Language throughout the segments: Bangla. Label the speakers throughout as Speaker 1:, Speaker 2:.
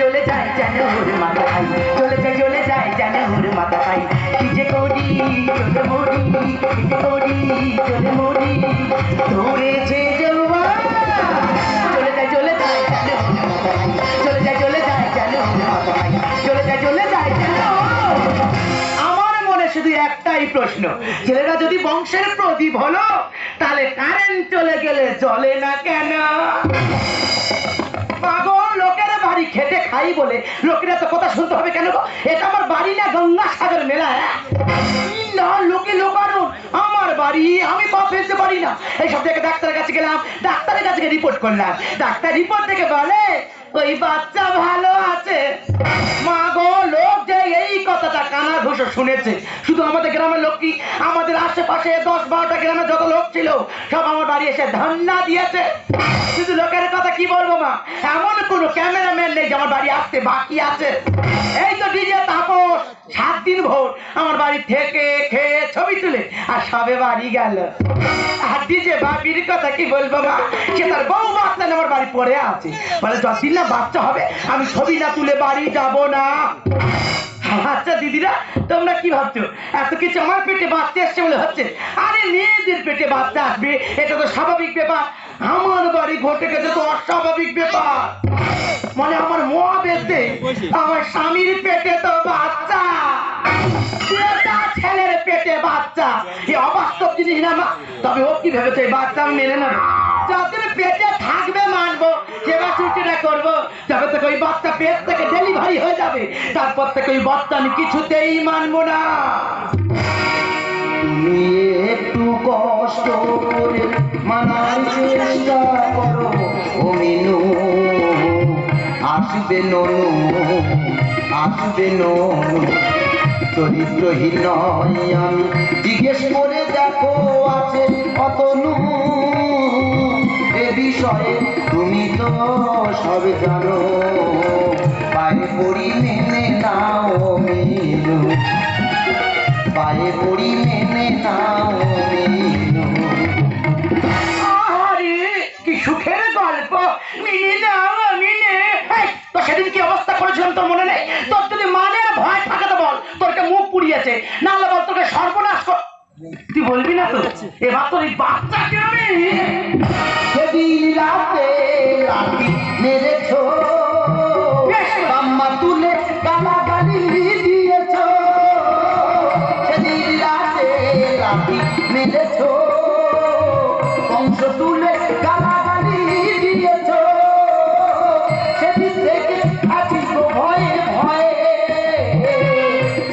Speaker 1: চলে যায় যেন ওর চলে যায় চলে যায় যেন ওর মাথা খাই কি চলে মরি। চলে যায় চলে যায় চলে যায় চলে যায় চলে যায় আমার মনে শুধু একটাই প্রশ্ন, ছেলেরা যদি বংশের প্রদীপ হলো তাহলে কারেন্ট চলে গেলে চলে না কেন? বাড়ি না গঙ্গা মেলা হ্যাঁ? লোকে আমার বাড়ি, আমি পারি না। ডাক্তারের কাছে গেলাম, ডাক্তারের কাছে করলাম। ডাক্তার রিপোর্ট দেখে বলে, ওই বাচ্চা ভালো আছে। মা কানা ঘুষো শুনেছে। শুধু আমাদের গ্রামের লোক কি? আমাদের আশেপাশে দশ বারোটা গ্রামে যত লোক ছিল, সব আমার বাড়ি এসে ধন্না দিয়েছে। শুধু লোকের কথা কি বলব মা? এমন কোনো ক্যামেরাম্যান নেই যে আমার বাড়ি আসতে বাকি আছে। এই তো ডিজে তাপস, সাত দিন ভোর আমার বাড়ি থেকে খেয়ে ছবি তুলে আর সবে বাড়ি গেল। আর ডিজে বাপির কথা কি বলব মা? সে তার বউ বাচ্চা আমার বাড়ি পড়ে আছে। মানে যতদিন না, বাচ্চা হবে। আমি ছবি না তুলে বাড়ি যাব না। আচ্ছা দিদিরা, তোমরা কি ভাবছ? এত কিছু আমার পেটে বাচ্চা এসছে বলে হচ্ছে আরে, মেয়েদের পেটে বাচ্চা আসবে, এটা তো স্বাভাবিক ব্যাপার। আমার বাড়ি ঘটে গেছে তো অস্বাভাবিক ব্যাপার। মানে আমার মোয়া বেঁধে আমার স্বামীর পেটে তো বাচ্চা। ছেলের পেটে বাচ্চা। এই অবাস্তব জিনিস না তবে ও কি ভেবেছে? বাচ্চা মেনে নেব। যাদের পেটে থাকবে মানবো সেবা করব তবে থেকে ওই বাচ্চা পেট থেকে ডেলিভারি হয়ে যাবে। তারপর থেকে ওই বাচ্চা আমি কিছুতেই মানবো না। তুমি একটু কষ্ট করে মানার চেষ্টা করো ও মিনু আসবে ননু আসবে ননু। চরিত্রহীন আমি, জিজ্ঞেস করে দেখো আছে অতনু। এ বিষয়ে তুমি তো সব জানো। পায়ে পড়ি মেনে নাও মিনু পায়ে পড়ি মেনে নাও সুখের গল্প। নাও মিনে তো সেদিন কি অবস্থা করেছিলাম তোর মনে নেই? তোর যদি মানের ভয় থাকে তো বল, তোরকে মুখ পুড়িয়েছে। নাহলে বল তোকে সর্বনাশ তুই বলবি না তো? এবার তোর এই বাচ্চাকে আমি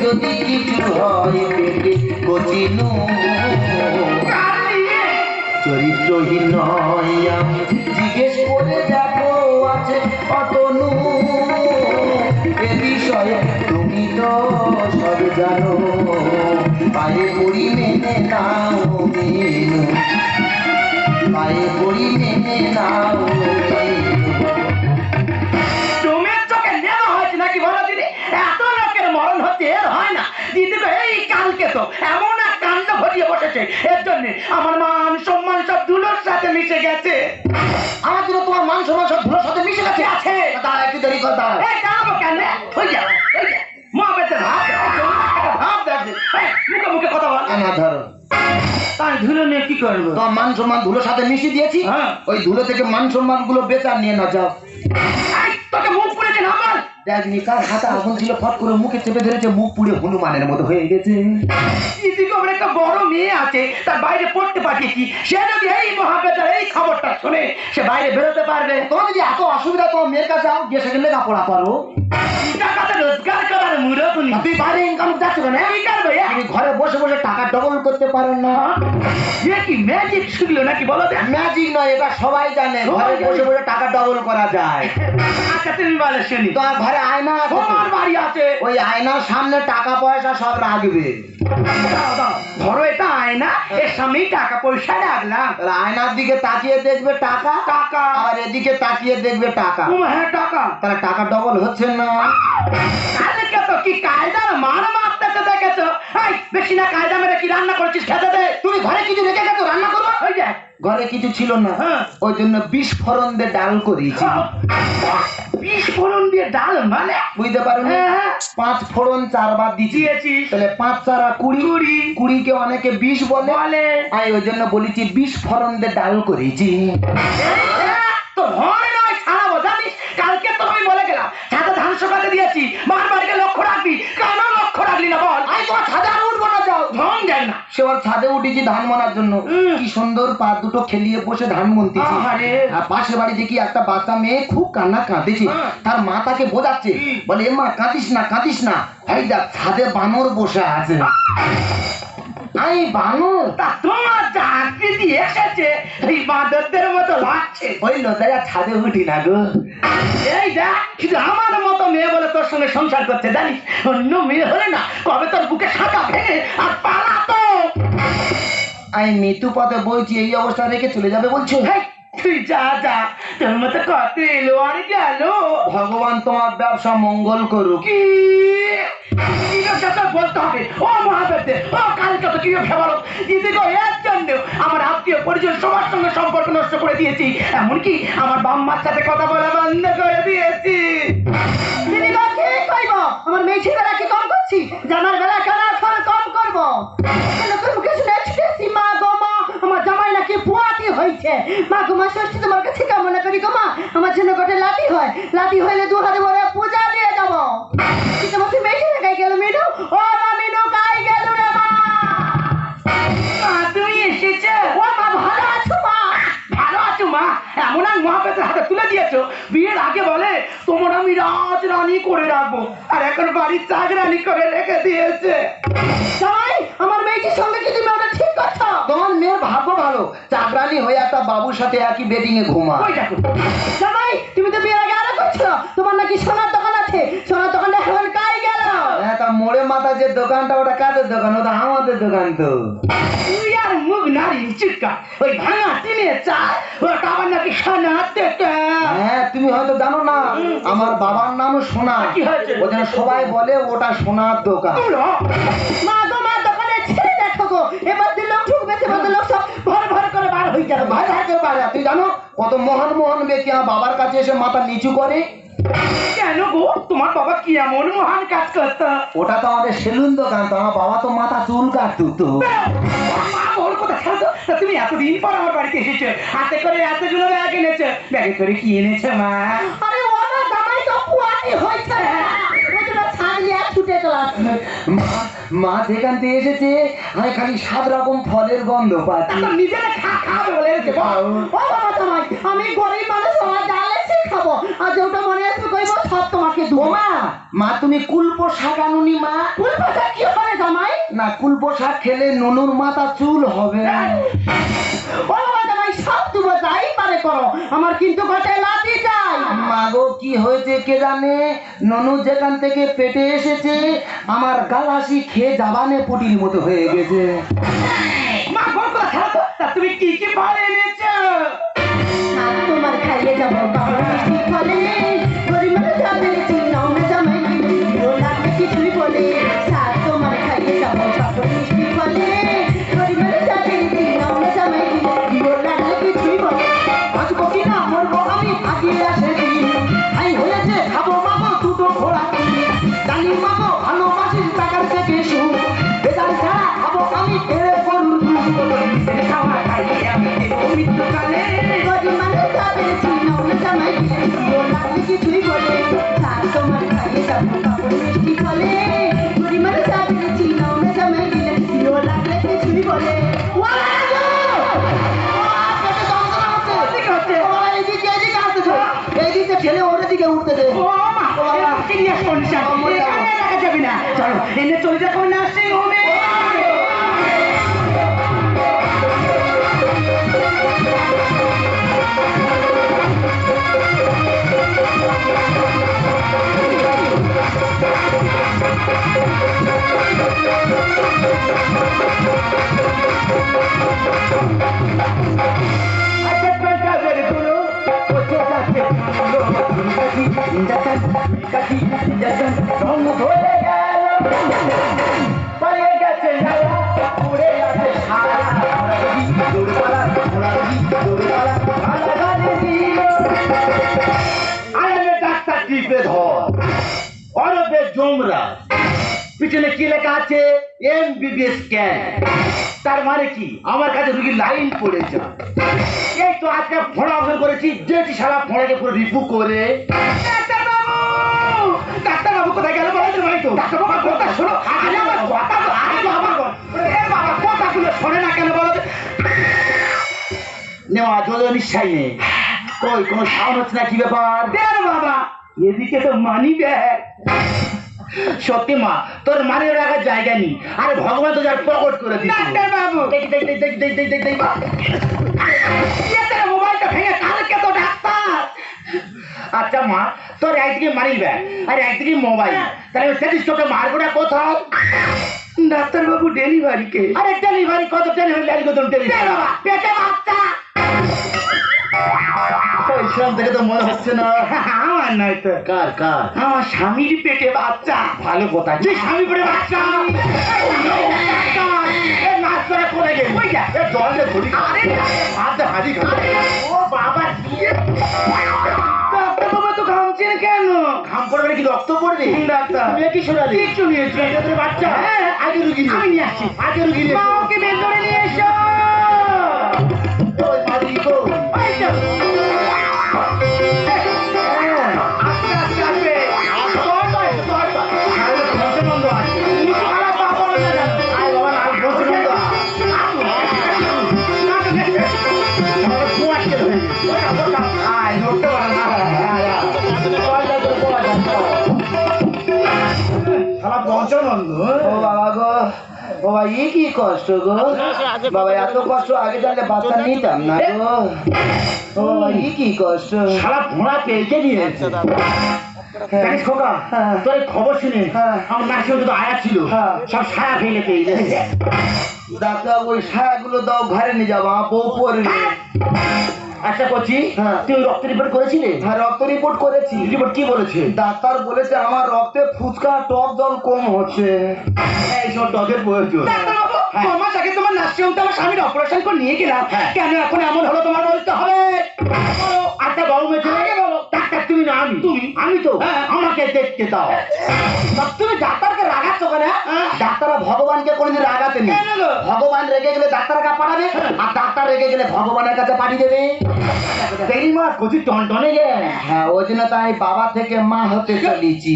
Speaker 1: যদি কিছু হয় পেটে কচিনু। চরিত্রহীন নয়া জিজ্ঞেস করে দেখো আছে অতনু এ বিষয়ে তুমি তো সব জানো। পায়ে পড়ি মেনে নাও। তো এমন এক কাণ্ড ঘটিয়ে বসেছে। এর জন্য আমার মান সম্মান সব ধুলোর সাথে মিশে গেছে। আমার জন্য তোমার মান সম্মান সব ধুলোর সাথে মিশে গেছে। আছে। দাঁড়া একটু দেরি কর দাঁড়া এই দাঁড়াবো কেন? হয়ে যাও যাও। মা বেঁচে ভাব ভাব দেখবে মুখে মুখে কথা বল।
Speaker 2: না ধরো।
Speaker 1: তাই ধুলো নিয়ে কি করব?
Speaker 2: তোমার মান সম্মান ধুলোর সাথে মিশিয়ে দিয়েছি?
Speaker 1: হ্যাঁ।
Speaker 2: ওই ধুলো থেকে মান সম্মানগুলো বেচার নিয়ে না যাও
Speaker 1: তোকে মুখ পুড়েছে না আমার
Speaker 2: দেখনি কার হাতে আগুন ছিল ফট করে মুখে চেপে ধরেছে, মুখ পুড়ে হনুমানের মতো হয়ে গেছে।
Speaker 1: আমার একটা বড় মেয়ে আছে, তার বাইরে পড়তে পাঠিয়েছি। সে যদি এই মহাবেদার এই খবরটা শুনে, সে বাইরে বেরোতে পারবে।
Speaker 2: তোমার যদি এত অসুবিধা, তোমার মেয়ের কাছে যাও, গিয়ে সেখানে লেখাপড়া করো।
Speaker 1: টাকাতে মুরত উনি
Speaker 2: তুই বাইরে ইনকাম যাচ্ছ কেন
Speaker 1: কি করবে?
Speaker 2: তুমি ঘরে বসে বসে টাকা ডবল করতে পারো না।
Speaker 1: এ কি ম্যাজিক শিখলো নাকি বলো তো?
Speaker 2: ম্যাজিক নয় এটা সবাই জানে। ঘরে বসে বসে টাকা ডবল করা যায়।
Speaker 1: আচ্ছা তুমি বলে শুনি।
Speaker 2: তোমার ঘরে আয়না আছে
Speaker 1: তোমার বাড়ি আছে।
Speaker 2: ওই আয়নার সামনে টাকা পয়সা সব রাখবে।
Speaker 1: ধরো এটা আয়না। এর সামনেই টাকা পয়সা রাখলাম।
Speaker 2: আয়নার দিকে তাকিয়ে দেখবে টাকা।
Speaker 1: টাকা।
Speaker 2: আর এদিকে তাকিয়ে দেখবে টাকা।
Speaker 1: হ্যাঁ টাকা।
Speaker 2: তাহলে টাকা ডবল হচ্ছে না।
Speaker 1: তো কি কায়দার মার মারতে দেখেছ? বেশি না কায়দা মেরে কি রান্না করেছিস খেতে দে।
Speaker 2: তুমি ঘরে কিছু রেখে গেছো রান্না করব
Speaker 1: হয়ে
Speaker 2: ঘরে কিছু ছিল না।
Speaker 1: হ্যাঁ।
Speaker 2: ওই জন্য বিস্ফোরণ দিয়ে ডাল করেছি
Speaker 1: বিষ ফোড়ন দিয়ে ডাল মানে?
Speaker 2: বুঝতে পারো
Speaker 1: হ্যাঁ।
Speaker 2: পাঁচ ফোড়ন চারবার
Speaker 1: দিয়েছিস
Speaker 2: তাহলে পাঁচ চারা কুড়ি।
Speaker 1: কুড়ি।
Speaker 2: কুড়িকে অনেকে বিষ বলে।
Speaker 1: বলে।
Speaker 2: আমি ওই জন্য বলেছি ফোড়ন দিয়ে ডাল করেছি
Speaker 1: তো হয় নয় ছাড়াবো জানিস? কালকে তো আমি বলে গেলাম ছাদে ধান শুকাতে দিয়েছি। মার রাখবি কেন লক্ষ্য রাখলি না বল। আমি তোমার ছাদে আর উঠবো না যাও। ধন দেন না।
Speaker 2: সে ওর ছাদে উঠেছি ধান মনার জন্য। কি সুন্দর পা দুটো খেলিয়ে বসে ধান
Speaker 1: আহারে।
Speaker 2: আর পাশের বাড়ি দেখি একটা বাচ্চা মেয়ে খুব কান্না কাঁদেছে।
Speaker 1: হ্যাঁ।
Speaker 2: তার মা তাকে বোঝাচ্ছে। বলে এ মা কাঁদিস না কাঁদিস না। এই দেখ ছাদে বানর বসে আছে। আই বানর
Speaker 1: তা তোমার যা আকৃতি এসেছে এই বাঁদরদের মতো লাগছে।
Speaker 2: ওই লোদারা ছাদে উঠি না গো।
Speaker 1: এই দেখ শুধু আমার মতো মেয়ে বলে তোর সঙ্গে সংসার করতে জানিস? অন্য মেয়ে হলে না কবে তোর বুকে শাখা ভেঙে আর পালাতো?
Speaker 2: আমি মৃত্যু পথে বলছি এই অবস্থা রেখে চলে যাবে বলছো?
Speaker 1: তুই যা যা। তোর মতো কত এলো আর গেল?
Speaker 2: ভগবান তোমার ব্যবসা মঙ্গল করুক।
Speaker 1: বলতে হবে ও মহাদেবদের ও কালকে আমার আত্মীয় পরিজন সবার সঙ্গে সম্পর্ক নষ্ট করে দিয়েছি এমনকি আমার বাম্মার সাথে কথা বলা বন্ধ করে দিয়েছি আমার মেয়ে বেলা কি কম করছি জামার বেলা কেন ফল কম করব মা গো মা আমার জামাই নাকি হয়েছে মা গো মা ষষ্ঠী তোমার কাছে কামনা করি গো মা আমার জন্য গোটে লাতি হয় লাতি হইলে দু হাতে ভরে পূজা দিয়ে যাব কিন্তু মেয়ে গেল মিনু? ও মা মিনু গাই গেল রে মা? মা তুমি এসেছ। ও মা ভালো আছো মা? ভালো আছো মা এমন এক মহাপেতের হাতে তুলে দিয়েছ। বিয়ের আগে বলে তোমার আমি রাজ রানী করে রাখব। আর এখন বাড়ির চাকরানি করে রেখে দিয়েছে। জামাই আমার মেয়েটির সঙ্গে কি তুমি ওটা ঠিক করছ?
Speaker 2: তোমার মেয়ের ভাগ্য ভালো। চাকরানি হয়ে একটা বাবুর সাথে একই বেডিং এ ঘুমা
Speaker 1: ওই দেখো। তুমি তো বিয়ের আগে আরও করছ। তোমার নাকি সোনার দোকান আছে সোনার দোকানটা এখন কাই গেল
Speaker 2: হ্যাঁ তা মোড়ে মাথা যে দোকানটা ওটা কাদের দোকান? ওটা আমাদের দোকান তো।
Speaker 1: তুই আর মুখ নারী ওই ভাঙা টিনের চাল ওটা আবার নাকি দোকান
Speaker 2: হ্যাঁ তুমি হয়তো জানো না আমার বাবার সোনা।
Speaker 1: কি
Speaker 2: ওই জন্য সবাই বলে ওটা সোনার দোকান।
Speaker 1: মা গো মা দোকানে ছেড়ে দেখো গো। এবার দিন লোক ঢুকবে সেবার দিন লোক সব ভর ভর করে বার হয়ে যাবে।
Speaker 2: ভাই থাকতে পারে তুই জানো কত মহান মহান ব্যক্তি আমার বাবার কাছে এসে মাথা নিচু করে?
Speaker 1: কেন গো? তোমার বাবা কি এমন মহান কাজ করত
Speaker 2: ওটা তো আমাদের সেলুন দোকান তো আমার বাবা তো মাথা চুল কাটতো তো
Speaker 1: মা ওর কথা ছাড়ো তো। তুমি এতদিন পর আমার বাড়িতে এসেছ হাতে করে এতগুলো ব্যাগ এনেছো ব্যাগে করে কি এনেছো মা? আরে ও না তো পুয়াতি হয়েছে ওটা ছাড়লি আর ছুটে চলে আসবে
Speaker 2: মা মা যেখান থেকে এসেছে আমি খালি সাত রকম ফলের গন্ধ পাচ্ছি।
Speaker 1: নিজেরা খা বলে আমি গরিব মানুষ আমার ডালে সে খাব। আর যেটা মনে আসবে কইব সব তোমাকে দেবো।
Speaker 2: মা মা তুমি কুলপো শাক আনুনি মা।
Speaker 1: ফুল পাতা কি হবে জামাই?
Speaker 2: না কুলপো শাক খেলে নুনুর মাথা চুল হবে।
Speaker 1: ও জামাই সব দেবো যাই পারে করো। আমার কিন্তু ঘটে লাতি
Speaker 2: মাগো কি হয়েছে কে জানে? ননু যেখান থেকে পেটে এসেছে আমার গালাসি খেয়ে জাবানে পুটির মতো হয়ে গেছে।
Speaker 1: মা বল কথা তুমি কি কি ফল এনেছো?
Speaker 3: আর তোমার খাইয়ে যাব বাবা।
Speaker 1: ঠিক
Speaker 2: ফলে ঠেলে ওর দিকে উঠতেছে
Speaker 1: ও মা সিরিয়াস কন্ডিশন এখানে রাখা যাবে না। চলো, এনে চলে যাব নার্সিং হোমে
Speaker 4: কি লেখা আছে এম বিবিএস ক্যান তার মানে কি আমার কাছে রুগী লাইন পড়ে যান আজকে ফোন করেছি, যেটি সারা ফোনাকে পুরো রিপু করে। ডাক্তারবাবু ডাক্তারবাবু কোথায় গেল বলেন ভাই তো ডাক্তারবাবু কথা শোনো আরে আমার কথা তো আরে তো আমার বাবা কথাগুলো শোনে না কেন বলো নেওয়া জল নিশ্চয় নেই কই কোনো সাউন্ড হচ্ছে না কি ব্যাপার দেন বাবা এদিকে তো মানি ব্যাগ সত্যি মা তোর মানি রাখার জায়গা নেই আরে ভগবান তো যার প্রকট করে দিচ্ছে ডাক্তার বাবু দেখি দেখি দেখি দেখি দেখি দেখি দেখি মোবাইলটা ভেঙে আচ্ছা মা তোর একদিকে ব্যাগ আর একদিকে মোবাইল তাহলে সেদিস তোকে মারবোটা কোথায় ডাক্তারবাবু ডেলিভারি কে? আরে ডেলিভারি কত ডেলিভারি কত ডেলিভারি পেটে বাচ্চা। পরিশ্রম থেকে তো মনে হচ্ছে না। আমার নয় তো। কার কার? আমার স্বামীর পেটে বাচ্চা। ভালো কথা যে স্বামী পেটে বাচ্চা। কি রক্ত পড়বে? ডাক্তার। তুমি কি শোনালে কিচ্ছু নিয়েছো পেটের বাচ্চা। হ্যাঁ আগে রুগী আমি নিয়ে আসছি। আগে রুগী নিয়ে। মাকে বের করে নিয়ে এসো। ওই মাদি গো। ওই বাবা
Speaker 2: ই কি কষ্ট গো? বাবা এত কষ্ট আগে জানলে বাচ্চা নিতাম না গো। ও বাবা ই কি কষ্ট?
Speaker 4: শালা ঘোড়া পেয়েছে নিয়েছে জানিস খোকা
Speaker 2: হ্যাঁ।
Speaker 4: তোর এই খবর শুনে
Speaker 2: হ্যাঁ।
Speaker 4: আমার নার্সিং যত আয়া ছিল।
Speaker 2: হ্যাঁ।
Speaker 4: সব সায়া ফেলে পেয়ে গেছে।
Speaker 2: ডাক্তার ওই সায়াগুলো দাও ঘরে নিয়ে যাব বউ পড়বে।
Speaker 4: আচ্ছা করছি
Speaker 2: হ্যাঁ।
Speaker 4: তুই রক্ত রিপোর্ট করেছিলে?
Speaker 2: হ্যাঁ রক্ত রিপোর্ট করেছি।
Speaker 4: রিপোর্ট কি বলেছে?
Speaker 2: ডাক্তার বলেছে আমার রক্তে ফুচকা টক জল কম হচ্ছে।
Speaker 4: এইসব টকের প্রয়োজন।
Speaker 2: হ্যাঁ।
Speaker 4: আমার আগে তোমার নার্সিং হোমে আমার স্বামীর অপারেশন করে নিয়ে গেলাম।
Speaker 2: হ্যাঁ।
Speaker 4: কেন এখন এমন হলো তোমার বলতে হবে? আটটা বাবু ডাক্তার তুমি না আমি তুমি আমি তো
Speaker 2: হ্যাঁ।
Speaker 4: আমাকে দেখতে দাও। তুমি ডাক্তারকে রাগাচ্ছ কেন হ্যাঁ?
Speaker 2: ডাক্তাররা ভগবানকে কোনোদিন রাগাতে নেই। ভগবান রেগে গেলে ডাক্তার কাছে পাঠাবে আর ডাক্তার রেগে গেলে ভগবানের কাছে পাঠিয়ে দেবে।
Speaker 4: তেরি কচি টনটনে গে।
Speaker 2: হ্যাঁ ওই জন্য তাই বাবা থেকে মা হতে চলেছি।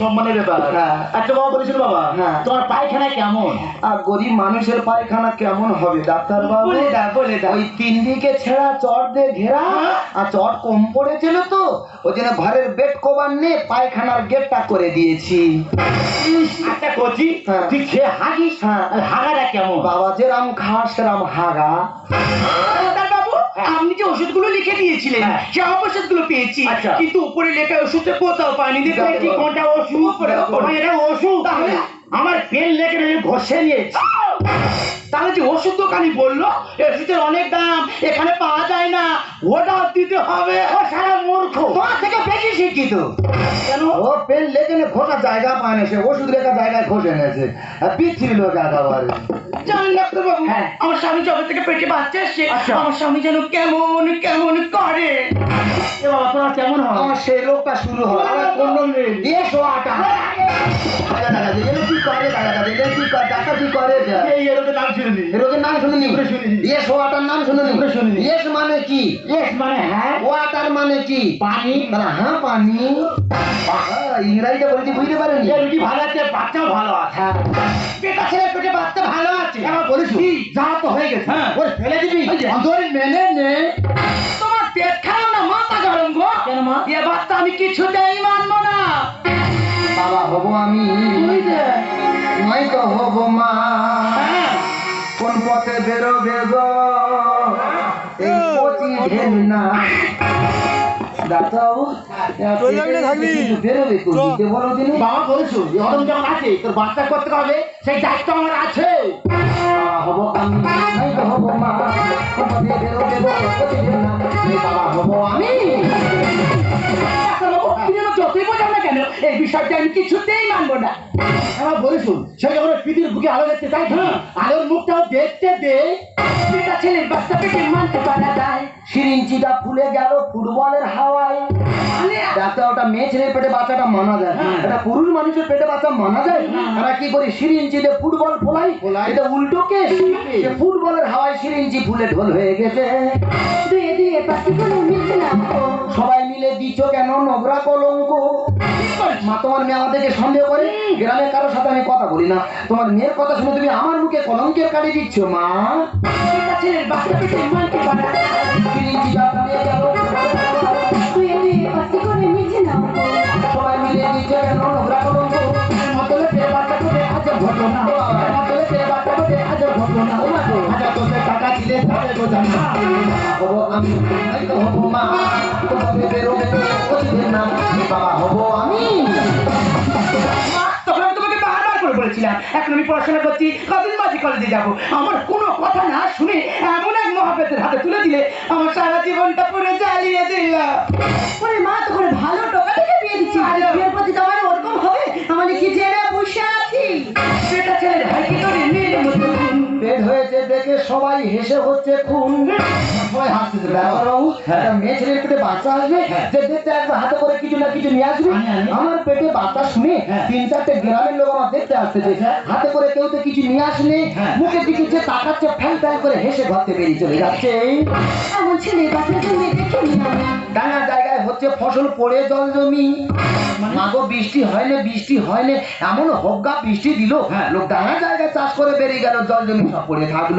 Speaker 4: সম্মানের ব্যাপার?
Speaker 2: হ্যাঁ।
Speaker 4: আচ্ছা বাবা বলেছিল বাবা
Speaker 2: হ্যাঁ।
Speaker 4: তোমার পায়খানা কেমন?
Speaker 2: আর গরিব মানুষের পায়খানা কেমন হবে ডাক্তার বাবু
Speaker 4: বলে দাও বলে দাও।
Speaker 2: ওই তিন দিকে ছেঁড়া চট দিয়ে ঘেরা
Speaker 4: হ্যাঁ।
Speaker 2: আর চট কম পড়েছিল তো ওই জন্য ঘরের বেড কভার নিয়ে পায়খানার গেটটা করে দিয়েছি
Speaker 4: আচ্ছা কচি
Speaker 2: হ্যাঁ।
Speaker 4: তুই খেয়ে হাগিস
Speaker 2: হ্যাঁ।
Speaker 4: হাগাটা কেমন
Speaker 2: বাবা যেরাম খাস সেরাম হাগা
Speaker 4: আপনি যে ওষুধগুলো লিখে দিয়েছিলেন
Speaker 2: হ্যাঁ।
Speaker 4: সে ওষুধগুলো পেয়েছি
Speaker 2: আচ্ছা।
Speaker 4: কিন্তু উপরে লেখা ওষুধে কোথাও পাইনি দেখুন
Speaker 2: দেখো।
Speaker 4: কি কোনটা ওষুধ এটা ওষুধ? আমার পেন লেখে ঘষে নিয়েছি তাহলে যে ওষুধ দোকানি বলল ওষুধের অনেক দাম এখানে পাওয়া যায় না ওটা দিতে হবে। ও সারা মূর্খ।
Speaker 2: তোমার থেকে বেশি শিক্ষিত।
Speaker 4: কেন?
Speaker 2: ও পেন লেগে নে জায়গা পায় না সে ওষুধ লেখা জায়গায় ঘষে নেছে বিচ্ছিরি লোক একেবারে।
Speaker 4: জানেন ডাক্তার
Speaker 2: হ্যাঁ।
Speaker 4: আমার স্বামী যবে থেকে পেটে বাচ্চা এসছে
Speaker 2: আচ্ছা।
Speaker 4: আমার স্বামী যেন কেমন কেমন করে। এ বাবা তোমার কেমন হয়?
Speaker 2: আমার সেই রোগটা শুরু হয়
Speaker 4: আমার কোন
Speaker 2: দিয়ে শোয়াটা দাদা দাদা এলে কি করে? দাদা দাদা এলে কি করে? ডাক্তার কি করে?
Speaker 4: এই এরকম নাম শুনিনি।
Speaker 2: রোগের নাম শুনুনি।
Speaker 4: শুনিনি।
Speaker 2: দিয়ে শোয়াটার নাম শুনুনি।
Speaker 4: শুনিনি।
Speaker 2: ইয়েস মানে কি?
Speaker 4: ইয়েস মানে হ্যাঁ।
Speaker 2: ওয়াটার মানে কি?
Speaker 4: পানি।
Speaker 2: তাহলে হ্যাঁ পানি। ইংরাজিটা বলতে বুঝতে পারেনি
Speaker 4: রুটি ভালো আছে বাচ্চাও ভালো আছে।
Speaker 2: হ্যাঁ।
Speaker 4: পেটা ছেলে পেটে বাচ্চা ভালো আছে।
Speaker 2: এবার বলিস
Speaker 4: যা তো হয়ে গেছে।
Speaker 2: হ্যাঁ।
Speaker 4: ওর ফেলে দিবি?
Speaker 2: ওই মেনে নে।
Speaker 4: তোমার পেট খারাপ না? মাথা গরম গো।
Speaker 2: কেন মা?
Speaker 4: এ বাচ্চা আমি কিছুতেই মানবো না।
Speaker 2: বাবা হব আমি। নয় তো হব মা।
Speaker 4: হ্যাঁ।
Speaker 2: কোন পথে বেরোবে গো এই কচি ঢেল না দাদাও বেরোবে কোন দিকে বলো দিনে
Speaker 4: বাবা বলেছ আছে তোর বাচ্চা করতে হবে সেই দায়িত্ব আমার আছে।
Speaker 2: হব আমি নয় তো হব মা। বেরোবে গো বাবা হব আমি।
Speaker 4: ডাক্তারবাবু, যতই
Speaker 2: মানা পুরুষ মানুষের পেটে বাচ্চা মানা যায় তারা কি করি সিরিঞ্চিতে ফুটবল ফোলাই এটা উল্টো যে ফুটবলের হাওয়ায় সিরিঞ্চি ফুলে ঢোল হয়ে গেছে
Speaker 3: দুয়ে দুয়ে।
Speaker 2: সবাই মিলে দিচ্ছ কেন? নোংরা কলঙ্ক। মা, তোমার মেয়ে আমাদেরকে সন্দেহ করে? গ্রামের কারোর সাথে আমি কথা বলি না। তোমার মেয়ের কথা শুনে তুমি আমার মুখে কলঙ্কের কাটিয়ে দিচ্ছ, মা?
Speaker 3: ছেলের বাচ্চা
Speaker 2: হব আমি তো হব মা তোমাকে বেরোবে বুঝবে না বাবা হব আমি
Speaker 1: বলেছিলাম এখন আমি পড়াশোনা করছি কদিন মাঝে কলেজে যাব। আমার কোনো কথা না শুনে এমন এক মহাপেতের হাতে তুলে দিলে আমার সারা জীবনটা পুরো জ্বালিয়ে দিল।
Speaker 3: ওরে মা তো করে ভালো টাকা থেকে বিয়ে দিচ্ছি। বিয়ের প্রতি তোমার
Speaker 2: সবাই হেসে হচ্ছে খুন। সবাই হাসতেছে ব্যাপারবাবু মেয়ে ছেলের পেটে বাচ্চা আসবে যে দেখতে আসবে হাতে করে কিছু না কিছু নিয়ে আসবে। আমার পেটে বাচ্চা শুনে তিন চারটে গ্রামের লোক আমার দেখতে আসতেছে হাতে করে কেউ তো কিছু নিয়ে আসলে মুখের দিকে যে তাকাচ্ছে ফ্যান ফ্যান করে হেসে ঘর বেরিয়ে চলে যাচ্ছে।
Speaker 3: এমন ছেলে বাচ্চা জন্মে দেখিনি
Speaker 2: ডাঙা জায়গায় হচ্ছে ফসল পড়ে জল জমি। মাগো বৃষ্টি হয় না বৃষ্টি হয় না এমন হজ্ঞা বৃষ্টি দিল। লোক ডাঙা জায়গায় চাষ করে বেরিয়ে গেল জল জমি সব পড়ে থাকল।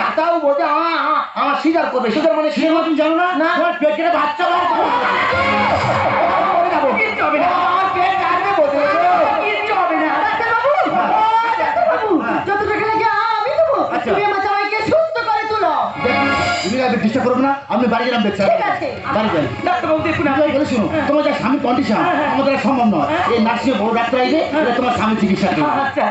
Speaker 2: দাদাও বলতে আমার স্বীকার করবে। স্বীকার মানে
Speaker 1: সে মতন জানো না?
Speaker 2: না।
Speaker 1: তোমার পেট কেটে বাচ্চা বার করো। কিচ্ছু হবে না।
Speaker 2: আমার পেট কাটবে বলতে
Speaker 1: কিচ্ছু হবে না।
Speaker 3: ডাক্তারবাবু ও ডাক্তারবাবু যত টাকা লাগে আমি দেবো।
Speaker 1: আচ্ছা।
Speaker 3: তুমি আমার জামাইকে সুস্থ করে তুলো।
Speaker 4: তুমি আগে ডিস্টার্ব করবে না। আমি বাড়ি গেলাম দেখছি
Speaker 3: ঠিক আছে।
Speaker 4: বাড়ি যাই।
Speaker 1: ডাক্তারবাবু দেখুন
Speaker 4: আমি। বলে শুনো। তোমার যা স্বামী কন্ডিশন আমাদের সম্ভব নয়। এই নার্সিং বড় ডাক্তার আইবে তোমার স্বামী চিকিৎসা করবে
Speaker 1: আচ্ছা।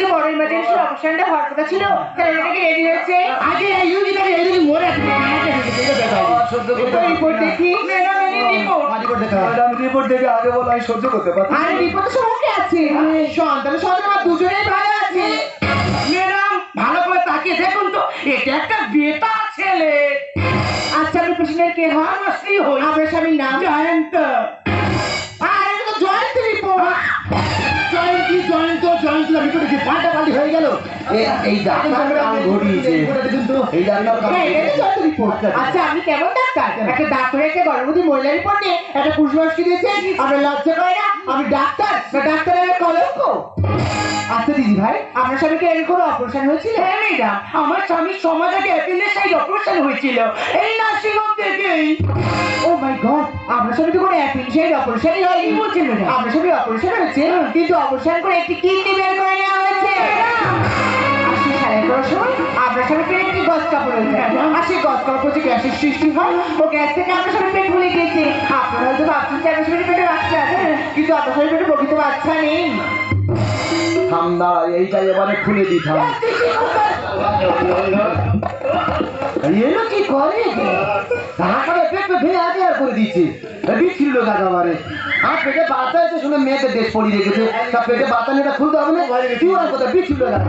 Speaker 1: যে বড় ইমার্জেন্সি অপারেশনটা হওয়ার কথা ছিল তাহলে এটা রেডি হয়েছে।
Speaker 4: আগে এই ইউনিটাকে এইদিকে মরে আছে
Speaker 1: রিপোর্ট দেখি ম্যাডাম এই রিপোর্ট
Speaker 2: রিপোর্ট দেখে। আগে বলো আমি সহ্য করতে পারছি।
Speaker 3: আরে বিপদ সমস্যা আছে। সন্তানের সন্তান দুজনেই ভালো আছে।
Speaker 1: ম্যাডাম ভালো করে তাকিয়ে দেখুন তো এটা একটা বেটা ছেলে।
Speaker 3: আচ্ছা কে হন
Speaker 1: আমার স্ত্রী হই।
Speaker 3: স্বামীর নাম?
Speaker 1: জয়ন্ত।
Speaker 3: আরে এটা তো রিপোর্ট
Speaker 4: জয়ন্তী জয়ন্ত জয়ন্তী ভিতরে কি পাল্টা পাল্টি হয়ে গেল।
Speaker 2: এই ডাক্তার কাম ঘটিয়েছে এই ডাক্তার কাম
Speaker 3: হ্যাঁ, এটা তো জয়েন্ট রিপোর্ট আচ্ছা আপনি কেমন ডাক্তার? একটা ডাক্তার একটা গর্ভবতী মহিলা রিপোর্ট নিয়ে একটা পুরুষ দিয়েছে। আপনার লজ্জা করে না আমি ডাক্তার। না ডাক্তারের কলঙ্ক। আচ্ছা দিদি ভাই আপনার স্বামীকে এর কোনো অপারেশন হয়েছিল?
Speaker 1: হ্যাঁ ম্যাডাম আমার স্বামীর সমাজে অ্যাপিলেসাইড অপারেশন হয়েছিল। এই নার্সিং হোম থেকেই।
Speaker 3: ও মাই গড আপনার স্বামী তো কোনো অ্যাপিন্সাইড অপারেশনই হয়নি।
Speaker 1: ম্যাডাম?
Speaker 3: আপনার স্বামী অপারেশন হয়েছে কিন্তু অপারেশন করে একটি কিডনি বের করে নেওয়া হয়েছে আশি এগারোর সময় আপনার স্বামী পেটে সেই গছ। কাপড় হচ্ছে গ্যাসের সৃষ্টি হয় ও গ্যাস থেকে আপনার পেট ভুলে গিয়েছে আপনারা হয়তো ভাবছেন যে আপনার পেটে বাচ্চা আছে কিন্তু আপনার স্বামীর পেটে প্রকৃত বাচ্চা নেই
Speaker 2: ঠান্ডা এইটা এবারে খুলে দিতাম এলো কি করে? তারপরে পেট ভেঙে আগে আর করে দিচ্ছে। বিচ্ছিল লোক একেবারে আর পেটে বাচ্চা আছে শুনে মেয়েদের দেশ পড়িয়ে রেখেছে। তা পেটে বাচ্চা নিয়ে খুলতে হবে না। কি আর কথা বিচ্ছিল ম্যাডাম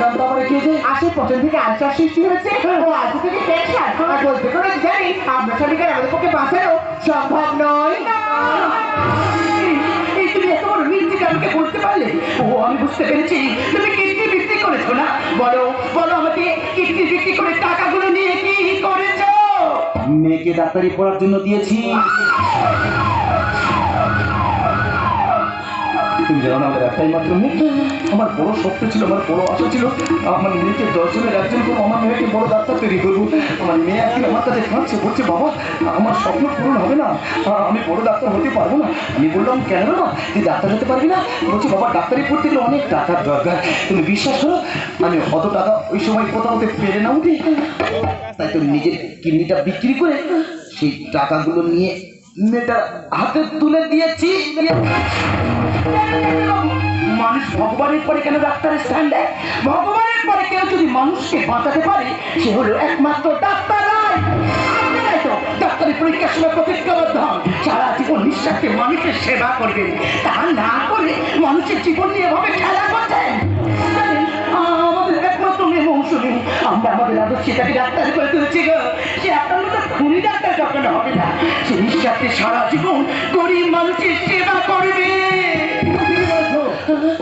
Speaker 2: তারপরে কি হয়েছে
Speaker 3: আসে পছন্দ থেকে আলসার সৃষ্টি হয়েছে। ও আজ থেকে বাঁচানো সম্ভব নয়।
Speaker 1: বড় আমাকে বলতে পারলে? ও, আমি বুঝতে পেরেছি। তুমি কিডনি বিক্রি করেছ না? বলো বলো আমাকে কিডনি বিক্রি করে টাকাগুলো নিয়ে কি করেছ?
Speaker 2: মেয়েকে ডাক্তারি পড়ার জন্য দিয়েছি। তুমি জানো আমার একটাই মাত্র মেয়ে আমার বড় স্বপ্ন ছিল, আমার বড় আশা ছিল। আমার মেয়েকে দশজনের একজন করব, আমার মেয়েকে বড় ডাক্তার তৈরি করব। আমার মেয়ে একদিন আমার কাছে কাঁদছে, বলছে, বাবা, আমার স্বপ্ন পূরণ হবে না। আমি বড় ডাক্তার হতে পারব না। আমি বললাম, কেন না তুই ডাক্তার হতে পারবি না? বলছি, বাবা, ডাক্তারি পড়তে গেলে অনেক টাকার দরকার। তুমি বিশ্বাস করো, আমি অত টাকা ওই সময় কোথাও পেরে না উঠি। তাই তো নিজের কিডনিটা বিক্রি করে
Speaker 4: সেই টাকাগুলো নিয়ে মেয়েটার হাতে তুলে দিয়েছি। দিয়ে
Speaker 1: মানুষ ভগবানের পরে কেন ডাক্তারের স্থান ভগবানের পরে কেউ যদি মানুষকে বাঁচাতে পারে, সে হলো একমাত্র ডাক্তার ডাক্তারি পরীক্ষার সময় প্রতিজ্ঞাবদ্ধ হন। সারা জীবন নিঃশ্বাসকে মানুষের সেবা করবেন। তা না করে মানুষের জীবন নিয়ে এভাবে খেলা করছেন। সে আপনার মতো খুনি ডাক্তার কখনো হবে না। সে নিঃশ্বাসে সারা জীবন গরিব মানুষের সেবা করবে।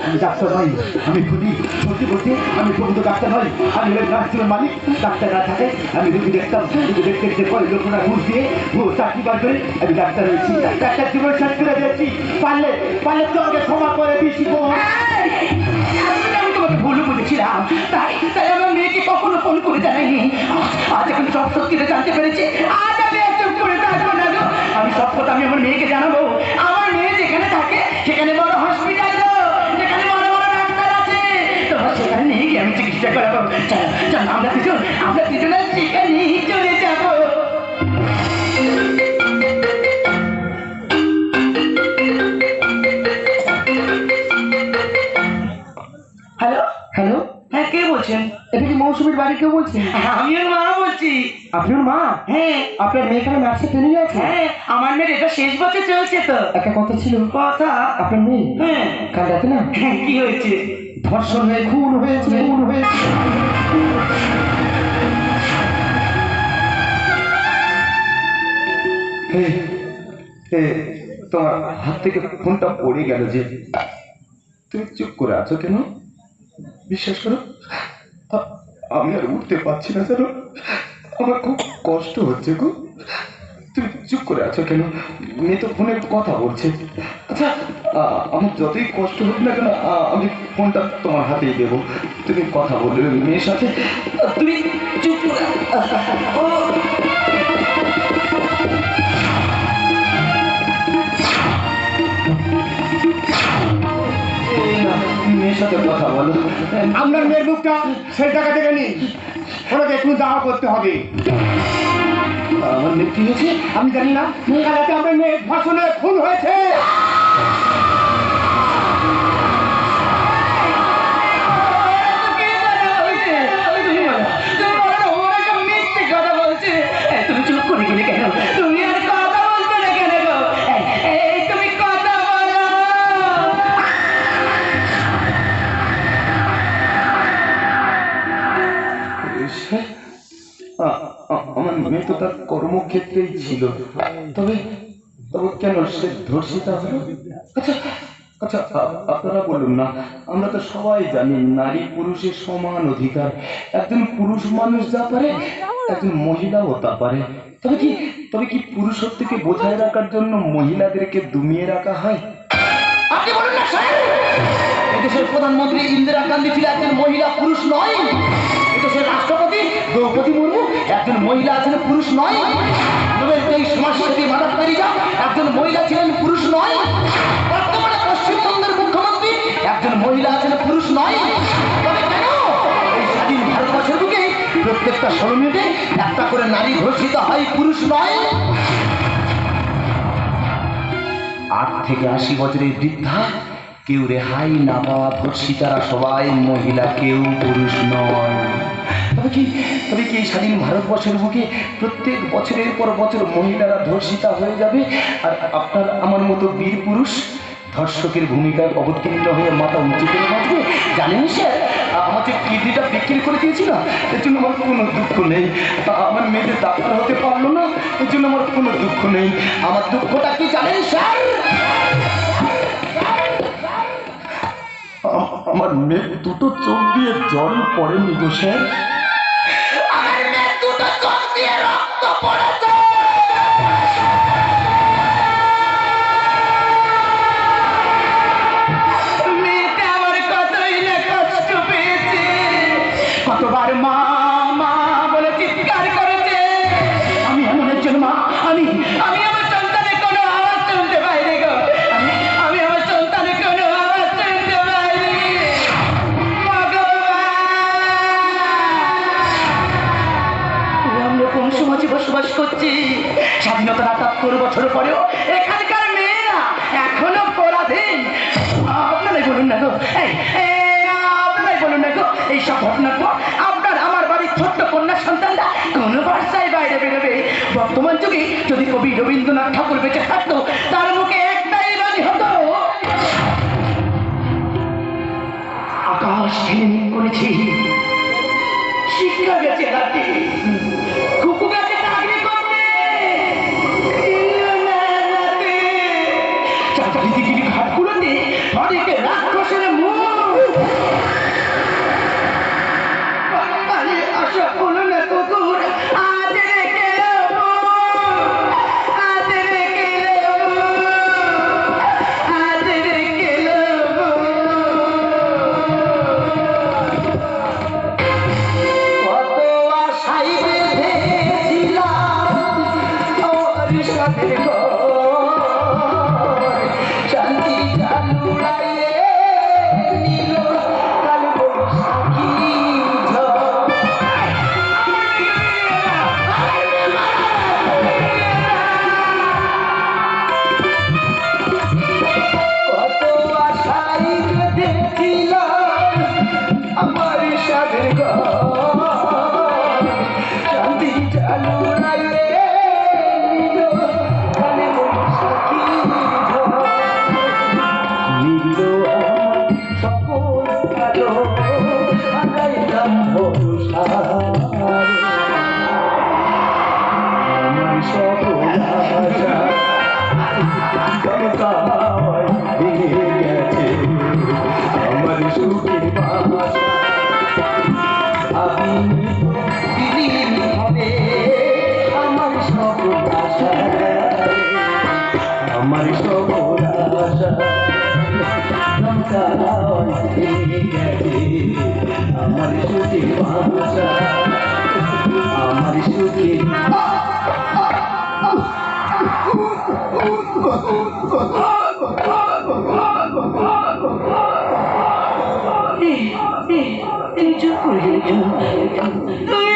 Speaker 4: আমি ডাক্তার ভাই আমি খুবই সত্যি বলছি আমি প্রকৃত ডাক্তার ভাই আমি নার্সিংয়ের মালিক, ডাক্তার না থাকে, আমি রুগী দেখতাম, রুগী দেখতে দেখতে পরে লোকরা ঘুষ দিয়ে ঘুষ চাকরি বার করে আমি ডাক্তার হয়েছি। ডাক্তার জীবন শেষ করে দিয়েছি। পারলে পারলে তো আমাকে ক্ষমা করে দিয়েছি
Speaker 1: ভুল বুঝেছিলাম তাই তাই আমার মেয়েকে কখনো ফোন করে জানাইনি। আজ- এখন সব সত্যিটা জানতে পেরেছি। আজ আমি একদম করে থাকব না আমি সব কথা আমি আমার মেয়েকে জানাব। আমার মেয়ে যেখানে থাকে, সেখানে বড় হসপিটাল তোমার সেখানে নিয়ে গিয়ে আমি চিকিৎসা করাবো চলো আমরা দুজন আমরা দুজনে সেখানে চলে যাব হ্যালো
Speaker 2: হ্যালো
Speaker 1: হ্যাঁ কে বলছেন?
Speaker 2: এটা কি মৌসুমীর বাড়ি কেউ বলছেন
Speaker 1: আমি ওর মা বলছি।
Speaker 2: আপনার মা?
Speaker 1: হ্যাঁ।
Speaker 2: আপনার মেয়ে এখানে নার্সে ট্রেনিং আছে?
Speaker 1: হ্যাঁ আমার মেয়ের এটা শেষ বছর চলছে তো।
Speaker 2: একটা কথা ছিল।
Speaker 1: কথা?
Speaker 2: আপনার মেয়ে?
Speaker 1: হ্যাঁ।
Speaker 2: কাল রাতে না?
Speaker 1: হ্যাঁ, কি হয়েছে?
Speaker 2: ধর্ষণ হয়ে খুন হয়েছে। খুন হয়েছে।
Speaker 4: তোমার হাত থেকে ফোনটা পড়ে গেল যে তুমি চুপ করে আছো কেন? বিশ্বাস করো আমি আর উঠতে পারছি না জানো আমার খুব কষ্ট হচ্ছে গো। তুমি চুপ করে আছো কেন? মেয়ে তো ফোনে কথা বলছে। আচ্ছা আমার যতই কষ্ট হোক না কেন আমি ফোনটা তোমার হাতেই দেবো। তুমি কথা বলবে মেয়ের সাথে। তুমি চুপ করে মেয়ের সাথে কথা বলো।
Speaker 5: আপনার মেয়ের বুকটা সেই টাকা থেকে নিন ওনাকে একটু দাওয়া করতে হবে।
Speaker 4: আমার মৃত্যু হয়েছে
Speaker 5: আমি জানি না। কাল আমার মেয়ে ধর্ষণে খুন হয়েছে।
Speaker 4: কর্মক্ষেত্রেই ছিল। তবে তবে কেন সে ধর্ষিতা হলো? আচ্ছা আচ্ছা আপনারা বলুন না, আমরা তো সবাই জানি নারী পুরুষের সমান অধিকার। একজন পুরুষ মানুষ যা পারে, একজন মহিলাও তা পারে। তবে কি তবে কি পুরুষত্বকে বোঝায় রাখার জন্য মহিলাদেরকে দমিয়ে রাখা হয়?
Speaker 2: আপনি বলুন না স্যার এদেশের প্রধানমন্ত্রী ইন্দিরা গান্ধী ছিল একজন মহিলা পুরুষ নয়। দ্রৌপদী মুর্মু একজন মহিলা আছেন, পুরুষ নয়। নোবেল একজন মহিলা ছিলেন, পুরুষ নয়। বর্তমানে পশ্চিমবঙ্গের মুখ্যমন্ত্রী, একজন মহিলা আছেন, পুরুষ নয়। প্রত্যেকটা ষোলো মিনিটে একটা করে নারী ধর্ষিত হয়, পুরুষ নয়। আট থেকে আশি বছরের বৃদ্ধা, কেউ রেহাই না পাওয়া ধর্ষিতারা সবাই মহিলা, কেউ পুরুষ নয়। তবে কি তবে কি এই স্বাধীন ভারতবর্ষের বুকে প্রত্যেক বছরের পর বছর মহিলারা ধর্ষিতা হয়ে যাবে? আর আপনার আমার মতো বীর পুরুষ ধর্ষকের ভূমিকায় অবতীর্ণ হয়ে মাথা উঁচু করে বাঁচবে? জানেন স্যার আমার যে কিডনিটা বিক্রি করে দিয়েছি না এর জন্য আমার কোনো দুঃখ নেই। আমার মেয়েদের ডাক্তার হতে পারল না। এর জন্য আমার কোনো দুঃখ নেই। আমার দুঃখটা কি জানেন স্যার? আমার মেয়ে দুটো চোখ দিয়ে জল পড়েনি গো স্যার?
Speaker 1: সত্তর বছর পরেও এখানকার মেয়েরা এখনও পরাধীন। আপনারাই বলুন না গো আপনারাই বলুন না গো এইসব ঘটনার পর আপনার আমার বাড়ির ছোট্ট কন্যা সন্তানরা কোনো বার্তায় বাইরে বেরোবে। বর্তমান যুগে যদি কবি রবীন্দ্রনাথ ঠাকুর বেঁচে থাকতো, তার মুখে একটাই বাণী হতো। আকাশ ছেলে করেছি শিক্ষা গেছে রাতে।
Speaker 2: শান্তি
Speaker 3: এই চুপ করে